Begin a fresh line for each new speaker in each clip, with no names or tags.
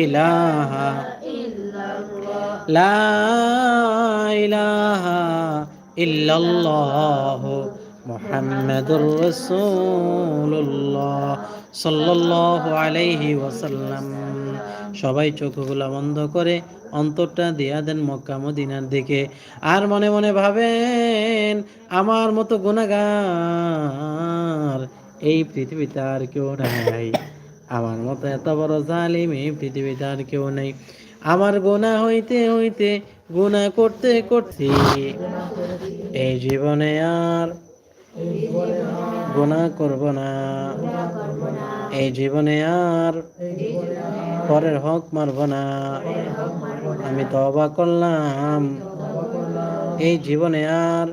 ইলাহা লা ইলাহা ইল্লাল্লাহ মুহাম্মাদুর রাসূলুল্লাহ সাল্লাল্লাহু আলাইহি ওয়াসাল্লাম। সবাই চোখগুলো বন্ধ করে অন্তরটা দিয়া দেন মক্কা মদিনার দিকে। আর মনে মনে ভাবেন, আমার মতো গুণাগার এই পৃথিবীতে আর কেউ নাই। আমার মতো এত বড় জালিম এই পৃথিবীতে আর কেউ নেই। আমার গোনা হইতে হইতে গুণা করতে করতে এই জীবনে আর গুণা করব না। এই জীবনে আর পরের হক মারব না। আমি তবা করলাম। এই জীবনে আর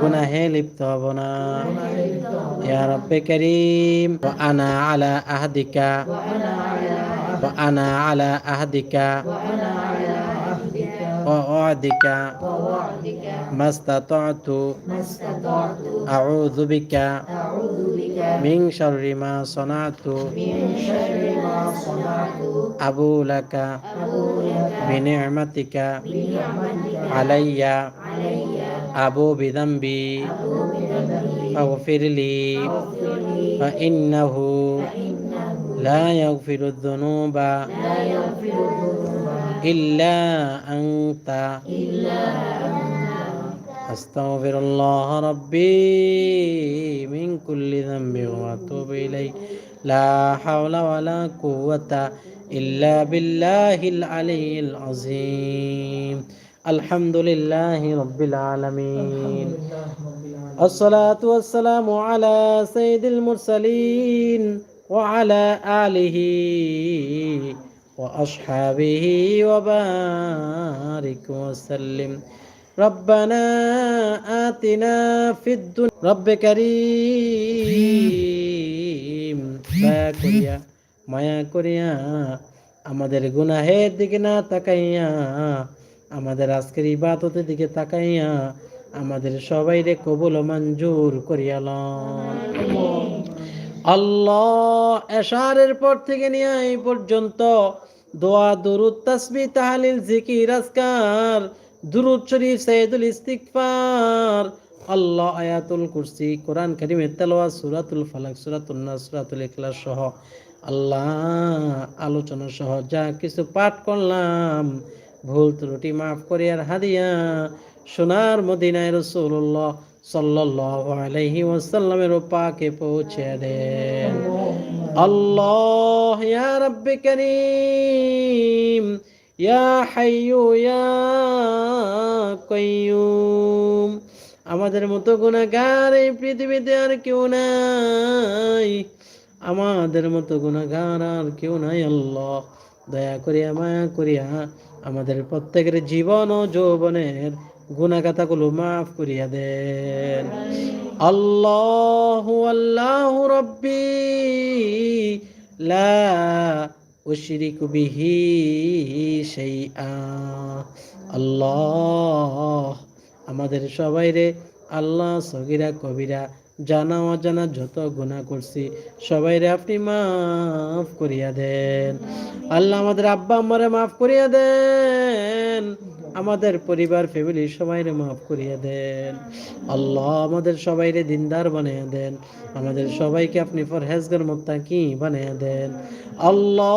গুনাহে লিপ্ত হব না ইয়া রব্বে করিম ওয়া আনা আলা আহদিকা ওয়া আনা আলা আহদিকা ووعدك ما استطعت أعوذ بك من شر ما صنعت أبو لك بنعمتك علي আবু বিদম্বি ফিরলি ইন্নাহু লা ইয়াগফিরু যুনুবা ইল্লা আনতা أستغفر الله ربي من كل ذنب وأتوب إليه لا حول ولا قوة إلا بالله العلي العظيم الحمد لله رب العالمين الصلاة والسلام على سيد المرسلين وعلى آله وأصحابه وبارك وسلم ربنا آتنا في الدنيا رب كريم দয়া করিয়া মায়া করিয়া আমাদের গুনাহের দিকে না তাকাইয়া আমাদের আজকের ইবাদতের দিকে তাকাইয়া আমাদের সবাইরে কবুল মঞ্জুর করিয়া লন। আল্লাহ এশারের পর থেকে নিয়ে এই পর্যন্ত দোয়া, দুরুদ তাসবি তাহালিল, জিকির, আজকার, দুরুদ শরীফ সাইদুল ইস্তিগফার, আল্লাহ আয়াতুল কুরসি, কোরআন কারিমের তেলাওয়াত, সূরাতুল ফালাক, সূরাতুন নাস, সূরাতুল ইখলাস সহ আল্লাহ আলোচনা সহ যা কিছু পাঠ করলাম ভুল ত্রুটি মাফ করে আর হাদিয়া সোনার মদিনায় রাসূলুল্লাহ সাল্লাল্লাহু আলাইহি ওয়াসাল্লামের পাকে পৌঁছে দেন। আল্লাহ, ইয়া রাব্বি করিম, ইয়া হাইয়ু, ইয়া কাইয়ুম। আমাদের মতো গুনাহগার এই পৃথিবীতে আর কেউ নাই। আমাদের মতো গুনাহগার আর কেউ নাই আল্লাহ। দয়া করিয়া মায়া করিয়া আমাদের প্রত্যেকের জীবন ও যৌবনের গুণাগাথাগুলো মাফ করিয়া দেন। আল্লাহু আল্লাহু রব্বি, লা উশরিকু আল্লাহ, আমাদের সবাইরে আল্লাহ সগিরা কবিরা জানা অজানা যত গুণা করছি, সবাইরে আপনি মাফ করিয়া দেন। আল্লাহ আমাদের আব্বা আম্মারে মাফ করিয়া দেন। আমাদের পরিবার ফ্যামিলি সবাইরে মাফ করিয়া দেন। আল্লাহ আমাদের সবাইরে দিনদার বানিয়ে দেন। আমাদের সবাইকে আপনি ফরহেজগার, মোত্তাকি বানিয়ে দেন। আল্লাহ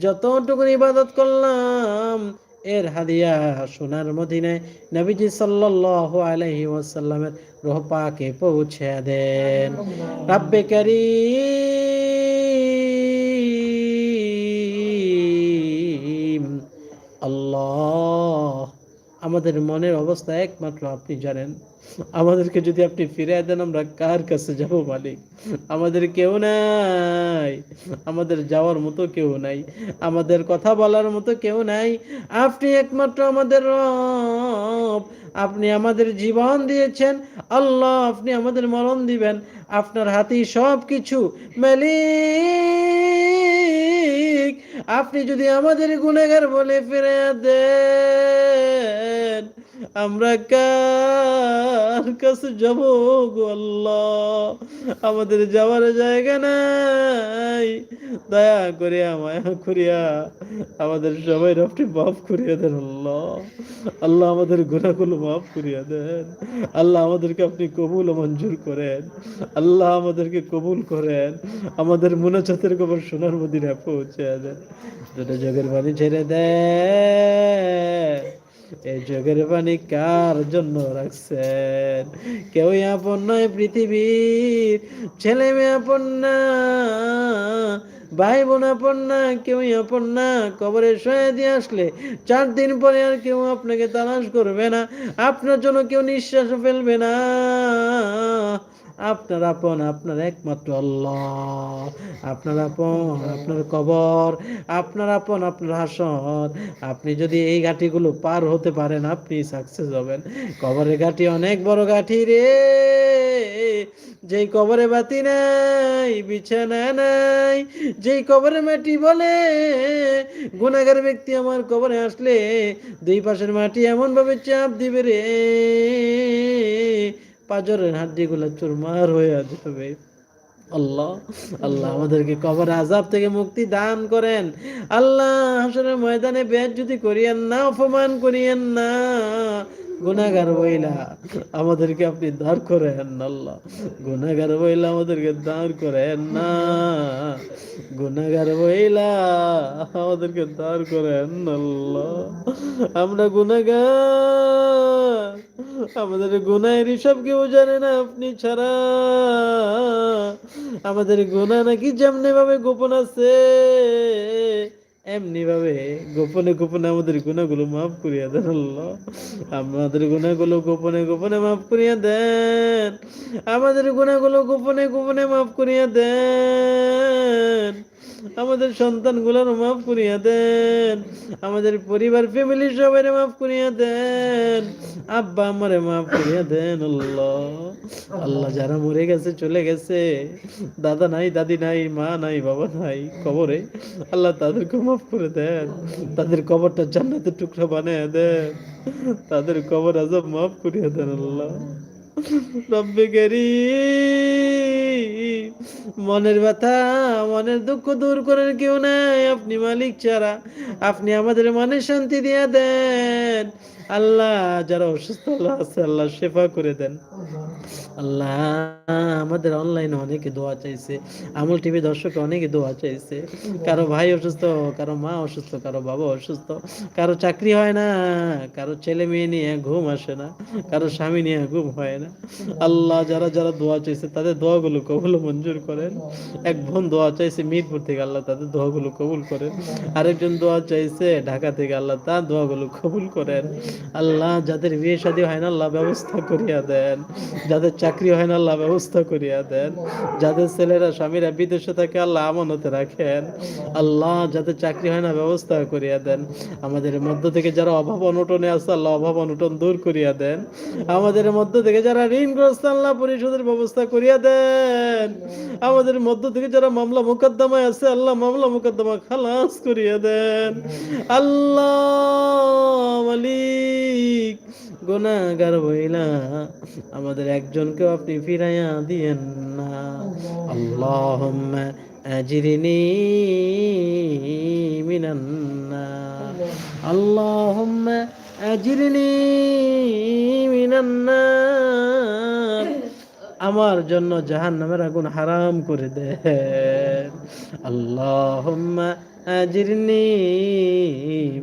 যতটুকু ইবাদত করলাম এর হাদিয়া সোনার মদিনায় নবীজি সাল্লাল্লাহু আলাইহি ওয়াসাল্লামের রূহ পাকে পৌঁছে দেন। রাব্বে কারীম আমাদের মনের অবস্থা একমাত্র আপনি জানেন। আমাদেরকে যদি আপনি ফিরে দেন, আমরা কার কাছে যাব, মালিক? আমাদের কেউ নাই। আমাদের যাওয়ার মতো কেউ নাই। আমাদের কথা বলার মতো কেউ নাই। আপনি একমাত্র আমাদের রব। আপনি আমাদের জীবন দিয়েছেন। আল্লাহ, আপনি আমাদের মরণ দিবেন। আপনার হাতেই সব কিছু মালিক। আপনি যদি আমাদের গুণাগার বলে ফিরে দেন আমরা কার কাছে যাব গো আল্লাহ? আমাদের যাওয়ার জায়গা নাই। দয়া করিয়া মায়া করিয়া আমাদের সবাই আপনি মাফ করিয়া দেন আল্লাহ। আল্লাহ আমাদের গুণাগুলো মাফ করিয়া দেন। আল্লাহ আমাদেরকে আপনি কবুল ও মঞ্জুর করেন। আল্লাহ আমাদেরকে কবুল করেন। আমাদের মুনাচাতের খবর সোনার মদিনায় পৌঁছে দেন। দুটো জগের বাণী ছেড়ে দেন। এই চোখের পানি কার জন্য রাখছেন? কেউই আপন নয় পৃথিবীর, ছেলে মেয়ে আপন না ভাই বোন আপন না, কেউই আপন না। কবরে শয়ে দিয়ে আসলে চার দিন পরে আর কেউ আপনাকে তালাশ করবে না। আপনার জন্য কেউ নিঃশ্বাস ফেলবে না। আপনার আপন, আপনার একমাত্র আল্লাহ। আপনার আপন, আপনার কবর, আপনার আপন, আপনার হাসন আপনি যদি এই ঘাটিগুলো পার হতে পারেন, আপনি সাকসেস হবেন। কবরের ঘাটি অনেক বড় ঘাটি রে। যেই কবরে বাতি নাই, বিছানা নাই, যেই কবরে মাটি বলে গুণাগার ব্যক্তি আমার কবরে আসলে, দুই পাশের মাটি এমন ভাবে চাপ দিবে রে। পাজরের হাড্ডিগুলো চুরমার হয়ে যাবে। আল্লাহ আল্লাহ আমাদেরকে কবর আজাব থেকে মুক্তি দান করেন। আল্লাহ হাসনের ময়দানে বেদ যদি করিয়েন না, অপমান করিয়েন না গুনাগার বইলা আমাদেরকে আপনি দাঁড় করেন আল্লাহ। গুনাগার বইলা আমাদেরকে দাঁড় করেন না গুনাগার বইলা আমাদেরকে দাঁড় করেন আল্লাহ। আমরা গুনাগার আমাদের গুনায়ের হিসাব কেউ জানে না, আপনি ছাড়া। আমাদের গুণা নাকি যেমনি ভাবে গোপন আছে এমনি ভাবে গোপনে গোপনে আমাদের গুণাগুলো মাফ করিয়া দেন আল্লাহ। আমাদের গুণাগুলো গোপনে গোপনে মাফ করিয়া দেন। আমাদের গুণাগুলো গোপনে গোপনে মাফ করিয়া দেন। আমাদের সন্তানগুলোর মাফ করিয়া দেন। আমাদের পরিবার ফ্যামিলি সবাই মাফ করিয়া দেন। আব্বা আমারে মাফ করিয়া দেন, আল্লাহ। যারা মরে গেছে, চলে গেছে। দাদা নাই, দাদি নাই, মা নাই, বাবা নাই, কবরে। আল্লাহ তাদেরকে মাফ করে দেন। তাদের কবরটা জান্নাতের টুকরা বানিয়ে দেন। তাদের কবর আজব মাফ করিয়া দেন, আল্লাহ। মনের ব্যথা, মনের দুঃখ দূর করার কেউ নাই, আপনি মালিক ছাড়া। আপনি আমাদের মনে শান্তি দিয়ে দেন। আল্লাহ যারা অসুস্থ, আল্লাহ আছে, আল্লাহ শেফা করে দেন। আল্লাহ, আমাদের অনলাইনে অনেকে দোয়া চাইছে, আমল টিভি দর্শক অনেকে দোয়া চাইছে। কারও ভাই অসুস্থ, কারও মা অসুস্থ, কারও বাবা অসুস্থ, কারও চাকরি হয় না, কারও ছেলে মেয়ে নিয়ে ঘুম আসে না, কারও স্বামী নিয়ে ঘুম হয় না। আল্লাহ যারা যারা দোয়া চাইছে, তাদের দোয়াগুলো কবুল মঞ্জুর করেন। এক বোন দোয়া চাইছে মিরপুর থেকে, আল্লাহ তাদের দোয়াগুলো কবুল করেন। আরেকজন দোয়া চাইছে ঢাকা থেকে, আল্লাহ তার দোয়াগুলো কবুল করেন। আল্লাহ যাদের বিয়ে শাদী হয় না, আল্লাহ ব্যবস্থা করিয়া দেন। যাদের চাকরি হয় না, আল্লাহ ব্যবস্থা করিয়া দেন। যাদের ছেলেরা, স্বামীরা বিদেশে থাকে, আল্লাহ আমানতে রাখেন। আল্লাহ যাদের চাকরি হয় না, ব্যবস্থা করিয়া দেন। আমাদের মধ্য থেকে যারা অভাব অনটনে আছে, আল্লাহ অভাব অনটন দূর করিয়া দেন। আমাদের মধ্য থেকে যারা ঋণগ্রস্ত, আল্লাহ পরিশোধের ব্যবস্থা করিয়া দেন। আমাদের মধ্য থেকে যারা মামলা মোকদ্দমায় আছে, আল্লাহ মামলা মোকদ্দমা খালাস করিয়া দেন। আল্লাহ গুনাহগার বইলা আমাদের একজনকেও আপনি ফিরাইয়া দিয়েন না। আল্লাহুম্মা আজরিনি মিনান নার। আল্লাহুম্মা আজরিনি মিনান নার। আমার জন্য জাহান নামের আগুন হারাম করে দেন। আল্লাহুম্মা আজরিনি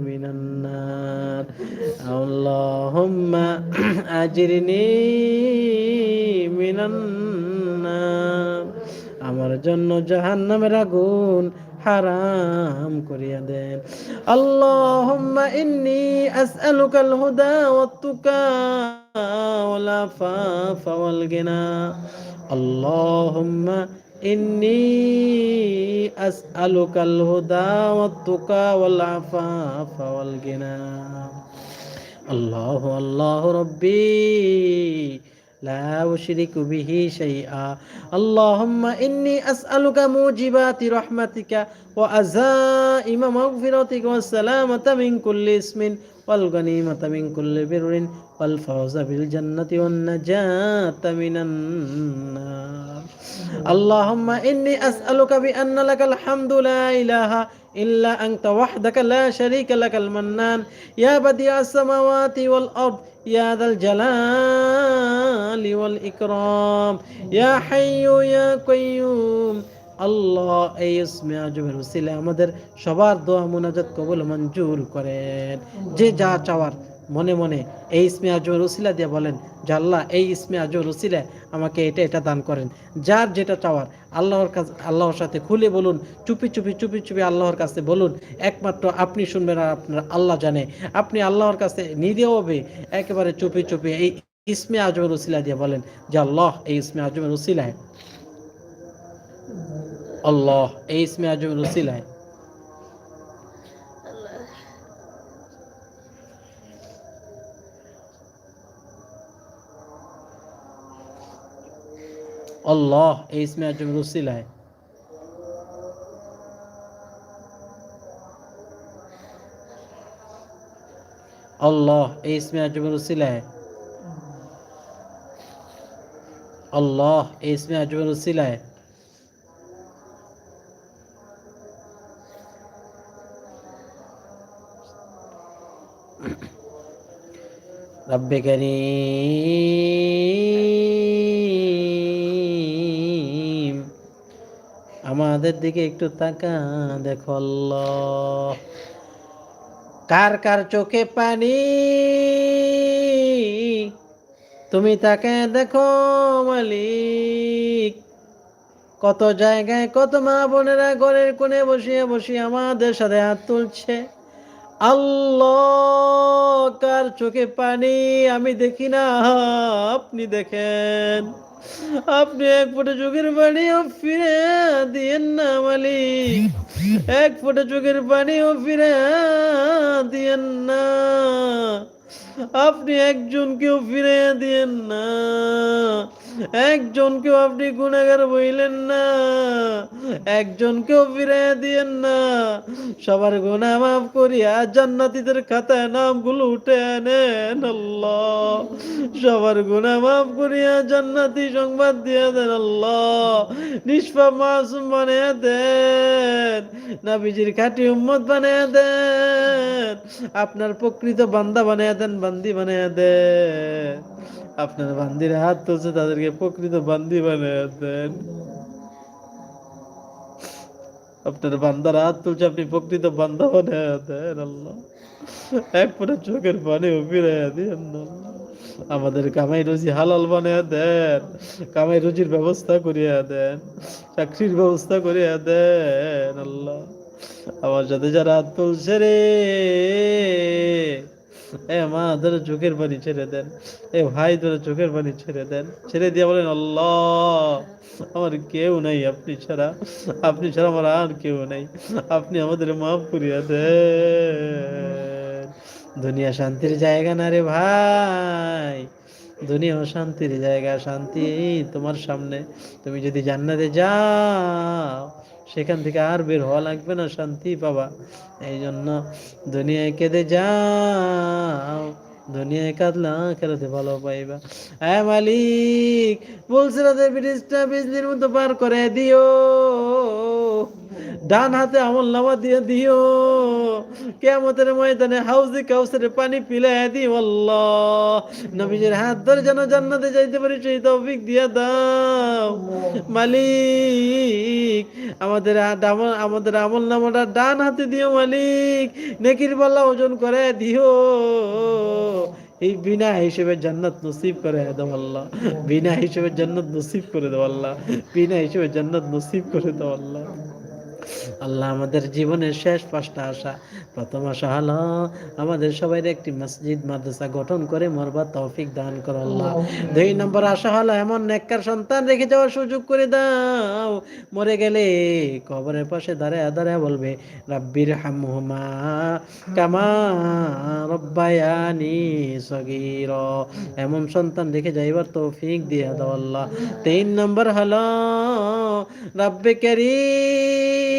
মিনান নার আল্লাহুম্মা আজরিনি মিনান নার আমার জন্য জাহান নামের আগুন হারাম করিয়া দেন। আল্লাহুম্মা ইন্নী আসআলুকাল হুদা ওয়াত তুকা ওয়াল আফাফা ওয়াল গিনা। আল্লাহুম্মা إني أسألك الهدى والتقى والعفاف والغنى الله الله ربي لا أشرك به شيئا اللهم إني أسألك موجبات رحمتك وأزائم مغفرتك والسلامة من كل اسم والغنيمة من كل بر والفوز بالجنة والنجاة من النار اللهم إني أسألك بأن لك الحمد لا إله إلا أنت وحدك لا شريك لك المنان يا بديع السماوات والأرض يا ذا الجلال والإكرام يا حي يا قيوم আল্লাহ এই ইসমে আজমের উসিলে আমাদের সবার দোয়া মোনাজাত কবুল মঞ্জুর করেন। যে যা চাওয়ার মনে মনে এই ইসমে আজমের উসিলা দিয়ে বলেন যে, আল্লাহ, এই ইসমে আজমের উসিলে আমাকে এটা এটা দান করেন। যার যেটা চাওয়ার আল্লাহর কাছে, আল্লাহর সাথে খুলে বলুন, চুপি চুপি চুপি চুপি আল্লাহর কাছে বলুন, একমাত্র আপনি শুনবেন আর আপনার আল্লাহ জানে। আপনি আল্লাহর কাছে নিদেওবে একেবারে চুপি চুপি এই ইসমে আজমের উসিলা দিয়ে বলেন যে, আল্লাহ, এই ইসমে আজমের উসিলায় আল্লাহ এই ইসমে আজমের উসিলায় আল্লাহ এই ইসমে আজমের উসিলায় আল্লাহ এই ইসমে আজমের উসিলায় আল্লাহ এই ইসমে আজমের উসিলায় রব্বে করিম আমাদের দিকে একটু তাকা দেখো কার কার চোখে পানি? তুমি তাকে দেখো মালিক। কত জায়গায় কত মা বোনেরা ঘরের কোণে বসিয়ে বসিয়ে আমাদের সাথে হাত তুলছে। আল্লাহ চোখে পানি আমি দেখি না? আপনি দেখেন। আপনি এক ফোঁটা চোখের পানিও ফিরে দিয়েন না, মালিক। এক ফোঁটা চোখের পানিও ফিরে দিয়েন না। আপনি একজনকেও ফিরে দিয়েন না। একজনকেও আপনি গুণাগার বইলেন না, একজনকেও ফিরে দিয়েন না। সবার গুণা মাফ করিয়া জান্নাতীদের খাতায় নামগুলো উঠে আনেন আল্লাহ। সবার গুণা মাফ করিয়া জান্নাতি সংবাদ দিয়ে দেন আল্লাহ। নিষ্পাপ মাসুম বানিয়ে দেন, নাবিজির খাটি উম্মত বানিয়ে দেন, আপনার প্রকৃত বান্দা বানিয়ে দেন, বান্দি বানিয়ে দেন। আপনার বান্দির হাত তুলছে তাদেরকে প্রকৃত বান্দি বানিয়ে দেন। আপনার বান্দার হাত তুলছে, আপনি প্রকৃত বান্দা বানিয়ে দেন, আল্লাহ। এক চোখের পানি ফিরাইয়া দিন। আমাদের কামাই রুজি হালাল বানিয়ে দেন, কামাই রুজির ব্যবস্থা করিয়া দেন, চাকরির ব্যবস্থা করিয়া দেন, আল্লাহ। আমার সাথে যারা হাত তুলছে রে এ মা, ধরে চোখের পানি ছেড়ে দেন। এ ভাই, ধরে চোখের পানি ছেড়ে দেন। ছেড়ে দিয়ে বলেন, আল্লাহ, আমার কেউ নাই আপনি ছাড়া। আপনি ছাড়া আমার আর কেউ নাই। আপনি আমাদের মাফ করিয়া দেন। দুনিয়া শান্তির জায়গা না রে ভাই। দুনিয়া শান্তির জায়গা, শান্তি তোমার সামনে। তুমি যদি জান্নাতে যাও সেখান থেকে আর বের হওয়া লাগবে না, শান্তি পাবা। এই জন্য দুনিয়ায় কেঁদে যাও, দুনিয়ায় কাঁদলা খেলাতে ভালো পাইবা। হ্যাঁ মালিক বলছিল যে ব্রিজটা বিজলির মতো পার করে দিও। ডান হাতে আমল নামা দিয়ে দিও। কেমতের ময়দানে হাউজে কাউসের পানি পিলে দিও আল্লাহ। নবীজের হাত ধরে যেন জান্নাতে যাইতে পারি, সেই তৌফিক দিয়ে দাও। মালিক, আমাদের আমাদের আমল নামাটা ডান হাতে দিও মালিক। নেকির পাল্লা ওজন করে দিও। এই বিনা হিসেবে জান্নাত নসিব করে দাও আল্লাহ। বিনা হিসেবে জান্নাত নসিব করে দাও আল্লাহ। বিনা হিসেবে জান্নাত নসিব করে দাও আল্লাহ। আল্লাহ আমাদের জীবনের শেষ পাঁচটা আশা। প্রথম আশা হলো আমাদের সবাই একটি মসজিদ মাদ্রাসা গঠন করে মরবার তৌফিক দান করো আল্লাহ। দুই নম্বর আশা হলো এমন নেককার সন্তান রেখে যাওয়ার সুযোগ করে দাও। মরে গেলে কবরের পাশে দাঁড়ায় দাঁড়ায় বলবে রাব্বির হামহুমা কামা রব্বায়ানি সগীর। এমন সন্তান রেখে যাইবার তৌফিক দিয়ে দাও আল্লাহ। তিন নম্বর হলো রাব্বে করিম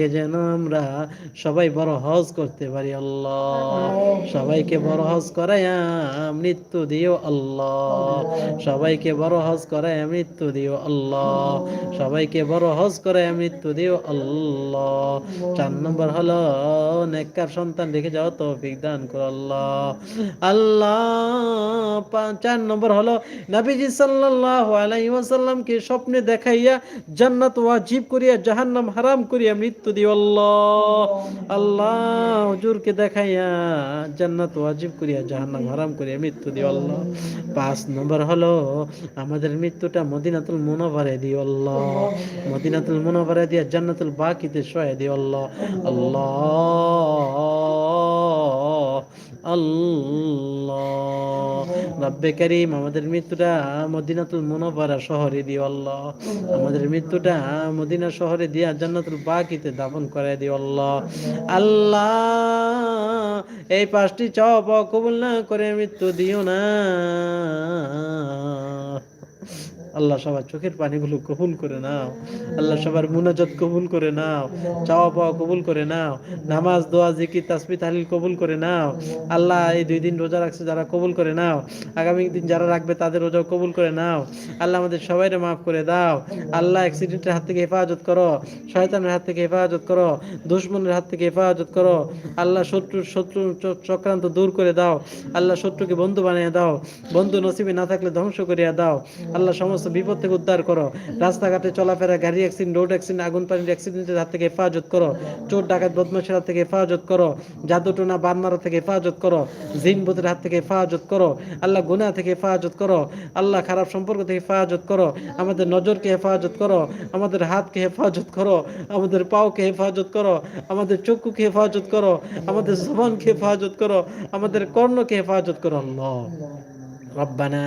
আগে যেন আমরা সবাই বড় হজ করতে পারি আল্লাহ। সবাইকে বড় হজ করাইয়া মৃত্যু দিও আল্লাহ। সবাইকে বড় হজ করাইয়া মৃত্যু দিও আল্লাহ। সবাইকে বড় হজ করাইয়া মৃত্যু দিও আল্লাহ। চার নম্বর হলো নেককার সন্তান রেখে যাও তৌফিক দান করো আল্লাহ। আল্লাহ চার নম্বর হলো নবীজি সাল্লাল্লাহু আলাইহি ওয়াসাল্লামকে স্বপ্নে দেখাইয়া জান্নাত ওয়াজিব করিয়া জাহান্নাম হারাম করিয়া মৃত্যু করিয়া মৃত্যু পাঁচ নম্বর হলো, আমাদের মৃত্যুটা মদিনাতুল মুনাভারে মদিনাতুল মুনাভারে দিয়া জান্নাতুল বাকিতে সহায় দিও আল্লাহ। আল্লাহ। আল্লাহ। রব্বে আমাদের মৃত্যুটা মদিনাতুল মুনাভারা শহরে দিও আল্লাহ। আমাদের মৃত্যুটা মদিনা শহরে দিয়া জান্নাতুল বাকিতে দাফন করে দিও আল্লাহ। আল্লাহ, এই পাঁচটি পাওয়া কবুল না করে মৃত্যু দিও না। আল্লাহ সবার চোখের পানিগুলো কবুল করে নাও। আল্লাহ সবার মুনাজাত কবুল করে নাও। চাওয়া পাওয়া কবুল করে নাও। নামাজ, দোয়া, জিকির তাসবি তাহলিল কবুল করে নাও। আল্লাহ এই দুই দিন রোজা রাখছে যারা কবুল করে নাও। আগামী দিন যারা রাখবে তাদের রোজাও কবুল করে নাও। আল্লাহ আমাদের সবাইরে মাফ করে দাও। আল্লাহ অ্যাক্সিডেন্টের হাত থেকে হেফাজত করো। শয়তানের হাত থেকে হেফাজত করো। দুশ্মনের হাত থেকে হেফাজত করো। আল্লাহ শত্রু শত্রু চক্রান্ত দূর করে দাও। আল্লাহ শত্রুকে বন্ধু বানিয়ে দাও। বন্ধু নসিবে না থাকলে ধ্বংস করিয়া দাও। আল্লাহ সমস্ত বিপদ থেকে উদ্ধার করো রাস্তাঘাটে চলাফেরা গাড়ি অ্যাক্সিডেন্ট রোড অ্যাক্সিডেন্ট আগুন পানির অ্যাক্সিডেন্টের হাত থেকে হেফাজত করো চোর ডাকাত বদমাশের থেকে হেফাজত করো জাদু টোনা বানমারা থেকে হেফাজত করো জিন ভূতের হাত থেকে হেফাজত করো আল্লাহ গুনা থেকে হেফাজত করো আল্লাহ খারাপ সম্পর্ক থেকে হেফাজত করো আমাদের নজরকে হেফাজত করো আমাদের হাতকে হেফাজত করো আমাদের পাওকে হেফাজত করো আমাদের চক্ষুকে হেফাজত করো আমাদের জবানকে হেফাজত করো আমাদের কর্ণকে হেফাজত করো আল্লাহ ربنا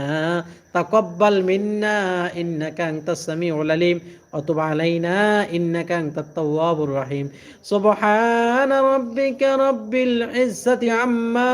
تقبل منا إنك أنت السميع العليم وتب علينا إنك أنت التواب الرحيم. سبحان ربك رب العزة عما